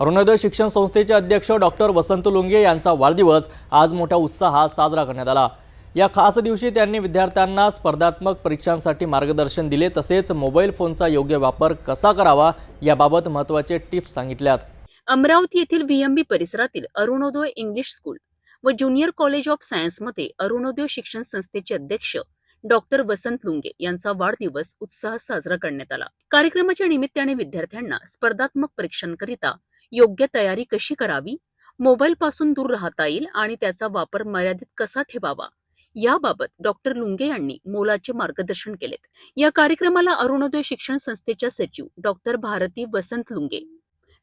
अरुणोदय शिक्षण संस्थेचे अध्यक्ष डॉक्टर वसंत लुंगे यांचा वाढदिवस आज मोठ्या उत्साहात साजरा करण्यात आला. या खास दिवशी त्यांनी विद्यार्थ्यांना स्पर्धात्मक परीक्षांसाठी मार्गदर्शन दिले तसेच मोबाईल फोनचा योग्य वापर कसा करावा याबाबत महत्त्वाचे टिप्स सांगितल्यात. अमरावती येथील व्हीएमबी परिसरातील अरुणोदय इंग्लिश स्कूल व ज्युनियर कॉलेज ऑफ सायन्समध्ये अरुणोदय शिक्षण संस्थेचे अध्यक्ष डॉक्टर वसंत लुंगे यांचा वाढदिवस उत्साहात साजरा करण्यात आला. कार्यक्रमाच्या निमित्ताने विद्यार्थ्यांना स्पर्धात्मक परीक्षांकरिता योग्य तयारी कशी करावी? मोबाईल पासून दूर राहता येईल आणि त्याचा वापर मर्यादित कसा ठेवावा? याबाबत डॉक्टर लुंगे यांनी मोलाचे मार्गदर्शन केलेत. या कार्यक्रमाला अरुणोदय शिक्षण संस्थेच्या सचिव doctor Bharati Vasant Lunge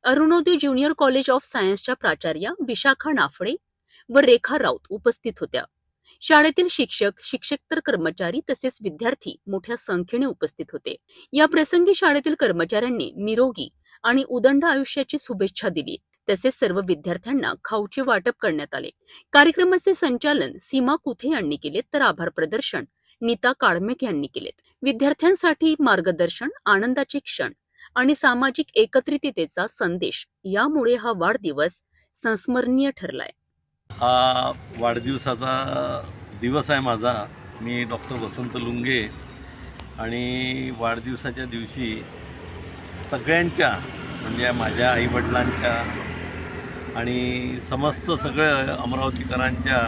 Arunoday junior college of सायन्सच्या प्राचार्या विशाखा नाफडे व रेखा राऊत उपस्थित होत्या. शाळेतील शिक्षक शिक्षकतर कर्मचारी तसेच विद्यार्थी मोठ्या संख्येने उपस्थित होते. या प्रसंगी शाळेतील कर्मचाऱ्यांनी निरोगी आणि उदंड आयुष्याची शुभेच्छा दिली. तसेच सर्व विद्यार्थ्यांना खाऊचे वाटप करण्यात आले. कार्यक्रमाचे संचालन सीमा कुथे यांनी केले तर आभार प्रदर्शन नीता काळमेक यांनी केलेत विद्यार्थ्यांसाठी मार्गदर्शन आनंदाचे क्षण आणि सामाजिक एकत्रिततेचा संदेश यामुळे हा वाढदिवस संस्मरणीय ठरलाय. हा वाढदिवसाचा दिवस आहे माझा. मी डॉक्टर वसंत लुंगे आणि वाढदिवसाच्या दिवशी सगळ्यांच्या म्हणजे माझ्या आईवडिलांच्या आणि समस्त सगळं अमरावतीकरांच्या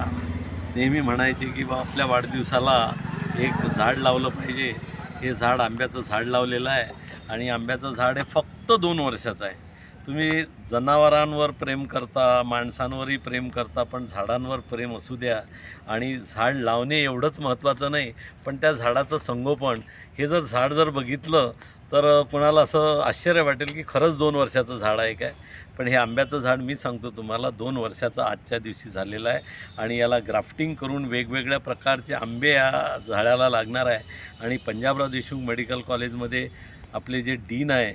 नेहमी म्हणायचे की बा आपल्या वाढदिवसाला एक झाड लावलं पाहिजे. हे झाड आंब्याचं झाड लावलेलं आहे आणि आंब्याचं झाड हे फक्त दोन वर्षाचं आहे. तुम्ही जनावरांवर प्रेम करता माणसांवरही प्रेम करता पण झाडांवर प्रेम असू द्या. आणि झाड लावणे एवढंच महत्त्वाचं नाही पण त्या झाडाचं संगोपन. हे जर झाड जर बघितलं तर कोणाला असं आश्चर्य वाटेल की खरंच दोन वर्षाचं झाड आहे काय? पण हे आंब्याचं झाड मी सांगतो तुम्हाला दोन वर्षाचं आजच्या दिवशी झालेलं आहे आणि याला ग्राफ्टिंग करून वेगवेगळ्या प्रकारचे आंबे या झाडाला लागणार आहे. आणि पंजाबराव देशमुख मेडिकल कॉलेजमध्ये आपले जे डीन आहे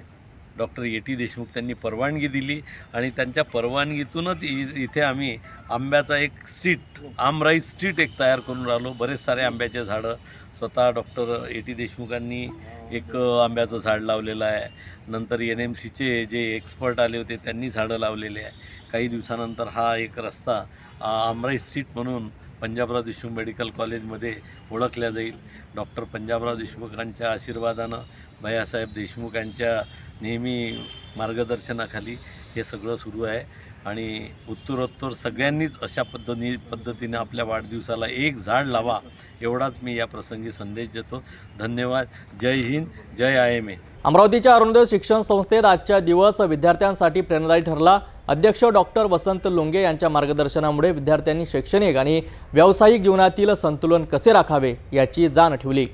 डॉक्टर ए टी देशमुख त्यांनी परवानगी दिली आणि त्यांच्या परवानगीतूनच इ इथे आम्ही आंब्याचा एक स्ट्रीट आमराई स्ट्रीट एक तयार करून राहिलो. बरेच सारे आंब्याचे झाडं स्वतः डॉक्टर ए टी देशमुखांनी एक आंब्याचं झाड लावलेलं आहे. नंतर एन एम सीचे जे एक्सपर्ट आले होते त्यांनी झाडं लावलेले आहे. काही दिवसानंतर हा एक रस्ता आमराई स्ट्रीट म्हणून पंजाबराव देशमुख मेडिकल कॉलेजमध्ये ओळखल्या जाईल. डॉक्टर पंजाबराव देशमुखांच्या आशीर्वादानं भैयासाहेब देशमुख यांच्या नेहमी मार्गदर्शनाखाली हे सगळं सुरू आहे. आणि उत्तरोत्तर सगळ्यांनीच अशा पद्धती पद्धतीने आपल्या वाढदिवसाला एक झाड लावा एवढाच मी या प्रसंगी संदेश देतो. धन्यवाद. Jai Hind Jai I M A. अमरावतीच्या अरुणोदय शिक्षण संस्थेत आजच्या दिवस विद्यार्थ्यांसाठी प्रेरणादायी ठरला. अध्यक्ष डॉक्टर वसंत लोंगे यांच्या मार्गदर्शनामुळे विद्यार्थ्यांनी शैक्षणिक आणि व्यावसायिक जीवनातील संतुलन कसे राखावे याची जाण ठेवली.